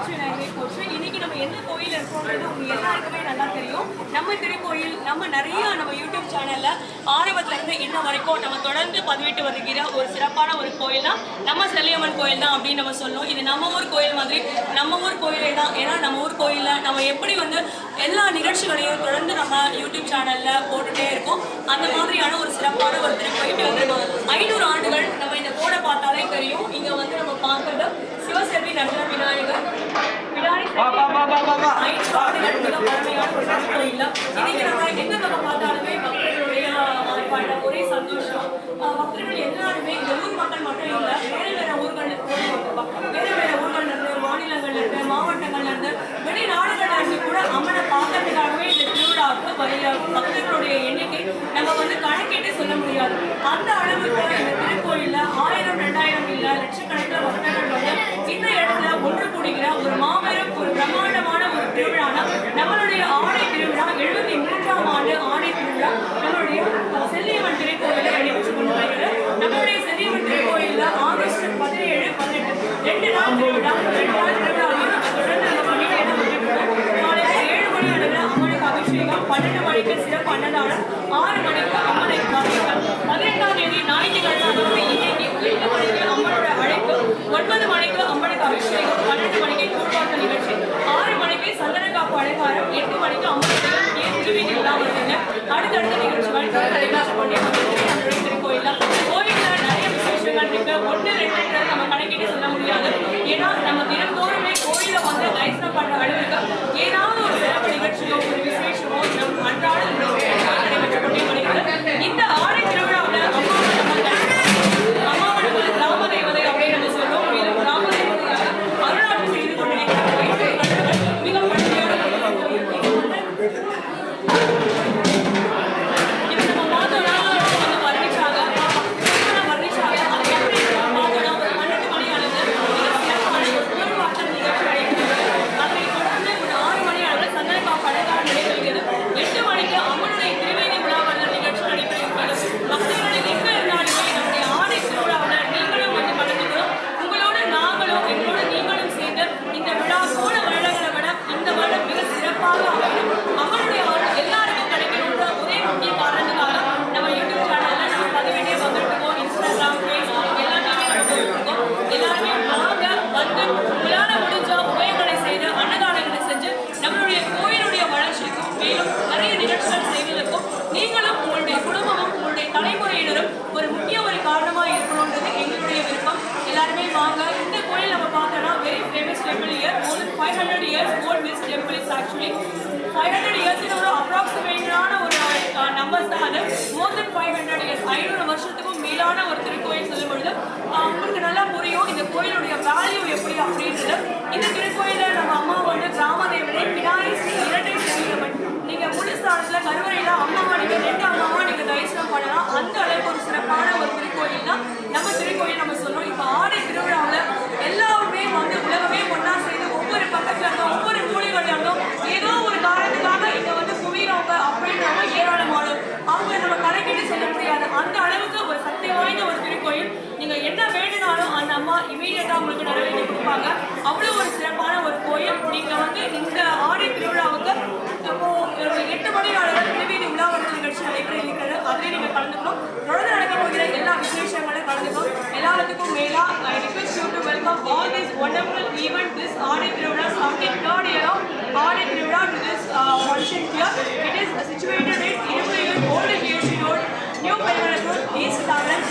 வெற்றி விநாயகர் போச்சு இன்னைக்கு நம்ம என்ன கோயில் இருக்கோன்றது உங்க எல்லாருக்குமே நல்லா தெரியும். நம்ம திருக்கோயில் நம்ம நிறைய நம்ம யூடியூப் சேனல்ல ஆரம்பத்துல இருந்து இன்ன வரைக்கும் நம்ம தொடர்ந்து பதிவிட்டு வருகிற ஒரு சிறப்பான ஒரு கோயில் தான் நம்ம செல்லியம்மன் கோயில் தான் அப்படின்னு நம்ம சொல்லணும். இது நம்ம ஊர் கோயில் மாதிரி நம்ம ஊர் கோயிலே தான். ஏன்னா நம்ம ஊர் கோயில்ல நம்ம எப்படி வந்து எல்லா நிகழ்ச்சிகளையும் தொடர்ந்து நம்ம யூடியூப் சேனல்ல போட்டுட்டே இருக்கோம். அந்த மாதிரியான ஒரு சிறப்பான ஒரு திருக்கோயில் வந்திருக்கோம் ஐநூறு ஆண்டுகள் நம்ம இந்த கோடை பார்த்தாலே தெரியும் இங்க வந்து நம்ம பார்க்கறது சிவசெல்வி நடுவர் விநாயகர் விநாயகர் ஐந்து ஆண்டுகள் மிக பழமையான ஒரு திருக்கோயில் இன்னைக்கு நம்ம எந்த பக்கம் பார்த்தாலுமே பக்தர்களுடைய ஆர்ப்பாட்டம் ஒரே சந்தோஷம். ஆஹ் பக்தர்கள் எல்லாருமே இந்த ஊர் மக்கள் மட்டும் இல்லை வேற வேற ஊர்கள் வேற வேற ஊர்கள்ல இருந்து மாநிலங்கள்ல இருந்து மாவட்டங்கள்ல இருந்து வெளிநாடுகள்ல இருந்து கூட அம்மனை பார்க்கறதுக்காகவே இந்த திருவிழாவுக்கு வர பக்தர்களுடைய எண்ணிக்கை நம்ம வந்து கணக்கிட்டு சொல்ல முடியாது அந்த அளவுக்கு இந்த திருக்கோயில்ல ஆயிரம் ரெண்டாயிரம் இல்ல லட்சக்கணக்கில் பக்தர்கள் வந்து இந்த இடத்துல ஒன்று கூடுகிற ஒரு மாபெரும் ஒரு பிரம்மாண்டமான ஒரு திருவிழானா நம்மளுடைய ஆடை திருவிழா எழுபத்தி மூன்றாம் ஆண்டு ஆடை திருவிழா நம்மளுடைய செல்லியம்மன் திருக்கோயில நடைபெற்று கொண்டு வருகிறது நம்மளுடைய செல்லியம்மன் திருக்கோயில்ல ஆகஸ்ட் பதினேழு பதினெட்டு ரெண்டு நாள் திருவிழா ரெண்டு நாள் திருவிழாவையும் தொடர்ந்து அந்த பண்ணிட்டு என்ன பண்ணிட்டு ஏழு மணி அளவில் அம்மனுக்கு அபிஷேகம் பன்னெண்டு மணிக்கு சிறப்பு அன்னதானம் ஆறு மணிக்கு அம்மனை பதினெட்டாம் தேதி ஞாயிற்றுக்கிழமை அதாவது இன்னைக்கு எட்டு மணிக்கு அம்மனோட அழைப்பு ஒன்பது மணி அம்மனுக்கு அபிஷேகம் பன்னெண்டு மணிக்கு கூழ்வாக்க நிகழ்ச்சி ஆறு மணிக்கு சந்தனக்காப்பு அலங்காரம் எட்டு மணிக்கு அம்மனுடைய ஏன் திருவீதி விழா வருதுங்க அடுத்தடுத்த நிகழ்ச்சிகள் நடைபெற்று கொண்டே வந்துட்டு நம்மளுடைய திருக்கோயில்ல கோயில்ல நிறைய விசேஷங்கள் இருக்கு ஒன்று ரெண்டு நம்ம கணக்கிட்டு சொல்ல முடியாது. ஏன்னா நம்ம தினந்தோறுமே கோயில வந்து தரிசனம் பண்ற அளவுக்கு ஏதாவது ஒரு சிறப்பு நிகழ்ச்சியோ ஒரு விசேஷமோ நம் அன்றாட வாங்க. இந்த கோயில் நம்ம பார்த்தோம்னா very famous temple year more than five hundred years old this temple is actually five hundred years ஒரு அப்ராக்சிமேட்டான ஒரு நம்பர்ஸ் தான் அது. More than five hundred years ஐநூறு வருஷத்துக்கும் மேலான ஒரு திருக்கோயில் சொல்லும் பொழுது உங்களுக்கு நல்லா புரியும் இந்த கோயிலுடைய வேல்யூ எப்படி அப்படின்றது. இந்த திருக்கோயில நம்ம அம்மா வந்து கிராம தேவதை பிடாரி ஸ்ரீ இரட்டை செல்லியம்மன் நீங்க முழுஸ்தானத்துல கருவறையில் அம்மாவா நீங்க ரெண்டு அம்மாவா நீங்க தரிசனம் பண்ணலாம் அந்த அளவுக்கு ஒரு சிறப்பான ஒரு திருக்கோயில் தான் நம்ம திருக்கோயில் நம்ம சொல்றோம் இப்ப ஆடை திருவிழாவுல எல்லாருமே வந்து உலகமே ஒண்ணா சேர்ந்து ஒவ்வொரு பக்கத்துல இருந்தோம் ஒவ்வொரு மூலைகள்ல இருந்தோம் ஏதோ ஒரு காரணத்துக்காக இங்க வந்து குவிறவங்க அப்படின்றவங்க ஏராளமானோம் அவங்க நம்ம கணக்கிட்டு சொல்ல முடியாது அந்த அளவுக்கு ஒரு சக்தி வாய்ந்த ஒரு திருக்கோயில் நீங்க என்ன இமீடியட்டாக இமீடியட்டா உங்களுக்கு நிறைவேற்றி கொடுப்பாங்க. அவ்வளவு ஒரு சிறப்பான ஒரு கோயில். நீங்க வந்து இந்த ஆடி திருவிழாவுக்கு இப்போ எட்டு மணி அளவில் திருவேதி உலாவரத்து நிகழ்ச்சி நடைபெற இருக்கிறது. அதிலே நீங்க கலந்துக்கணும். தொடர்ந்து நடக்க போகிற எல்லா விசேஷங்களும் கலந்துக்கணும். எல்லாத்துக்கும் மேலா I request you to welcome all this wonderful event this Aadi Thiruvizha seventy third year of Aadi Thiruvizha to this function here it is situated in இருபது old GST road new Perumalathur east தாவரன்